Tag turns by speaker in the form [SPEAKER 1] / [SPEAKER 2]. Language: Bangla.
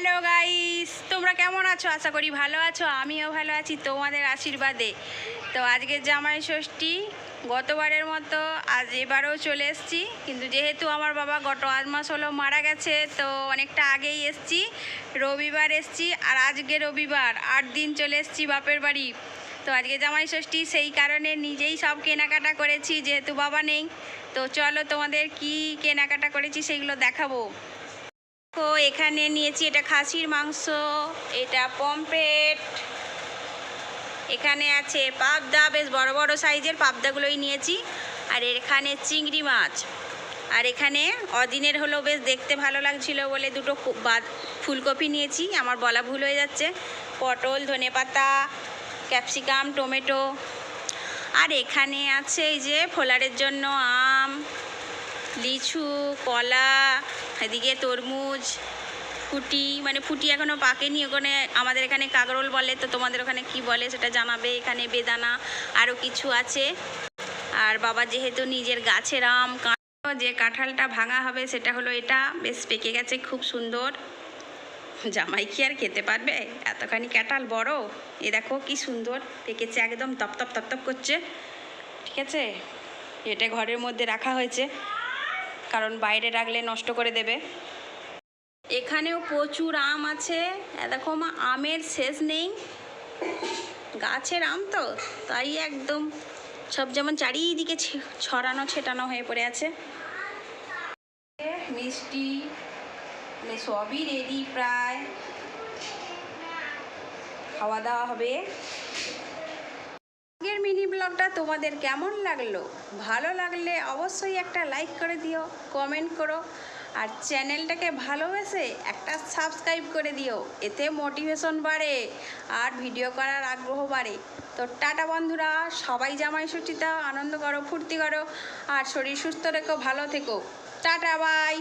[SPEAKER 1] হ্যালো গাইস তোমরা কেমন আছো? আশা করি ভালো আছো। আমিও ভালো আছি তোমাদের আশীর্বাদে। তো আজকে জামাই ষষ্ঠী, গতবারের মতো আজ এবারেও চলে এসেছি। কিন্তু যেহেতু আমার বাবা গত আট মাস হলো মারা গেছে, তো অনেকটা আগেই এসেছি। রবিবার এসেছি আর আজকে রবিবার, আট দিন চলে এসেছি বাপের বাড়ি। তো আজকে জামাই ষষ্ঠী, সেই কারণে নিজেই সব কেনাকাটা করেছি, যেহেতু বাবা নেই। তো চলো তোমাদের কি কেনাকাটা করেছি সেগুলো দেখাবো। দেখো এখানে নিয়েছি এটা খাসির মাংস, এটা পমফ্রেট, এখানে আছে পাবদা, বেশ বড় বড় সাইজের পাবদাগুলোই নিয়েছি, আর এখানে চিংড়ি মাছ, আর এখানে অদিনের হলো বেশ দেখতে ভালো লাগছিল বলে দুটো বাদ ফুলকপি নিয়েছি, আমার বলা ভুল হয়ে যাচ্ছে, পটল ধনেপাতা ক্যাপসিকাম, টমেটো, আর এখানে আছে এই যে ফোলারের জন্য আম, লিচু, কলা এদিকে তরমুজ, ফুটি মানে ফুটি এখনও পাকেনি, ওখানে আমাদের এখানে কাগরোল বলে, তো তোমাদের ওখানে কি বলে সেটা জানাবে এখানে বেদানা আরও কিছু আছে। আর বাবা যেহেতু নিজের গাছের আম যে কাঁঠালটা ভাঙা হবে সেটা হলো এটা, বেশ পেকে গেছে, খুব সুন্দর। জামাই কি আর খেতে পারবে? এতখানি কাঁঠাল বড়, এ দেখো কি সুন্দর, পেকেছে একদম তপ তপ তপ তপ করছে, ঠিক আছে? এটা ঘরের মধ্যে রাখা হয়েছে। কারণ বাইরে রাখলে নষ্ট করে দেবে। এখানেও প্রচুর আম আছে। দেখো মা, আমের শেষ নেই। গাছের আম তো, তাই একদম সব যেমন চারিদিকে ছড়ানো ছেটানো হয়ে পড়ে আছে। মিষ্টি মানে সবই রেডি প্রায়। খাওয়া দাওয়া হবে। মিনি ব্লগটা তোমাদের কেমন লাগল? ভালো লাগলে অবশ্যই একটা লাইক করে দিও কমেন্ট করো, আর চ্যানেলটাকে ভালোবেসে একটা সাবস্ক্রাইব করে দিও, এতে মোটিভেশন বাড়ে আর ভিডিও করার আগ্রহ বাড়ে। তো টাটা বন্ধুরা, সবাই জামাই ষষ্ঠীতে আনন্দ করো, ফুর্তি করো, আর শরীর সুস্থ রেখো, ভালো থেকো। Tata bye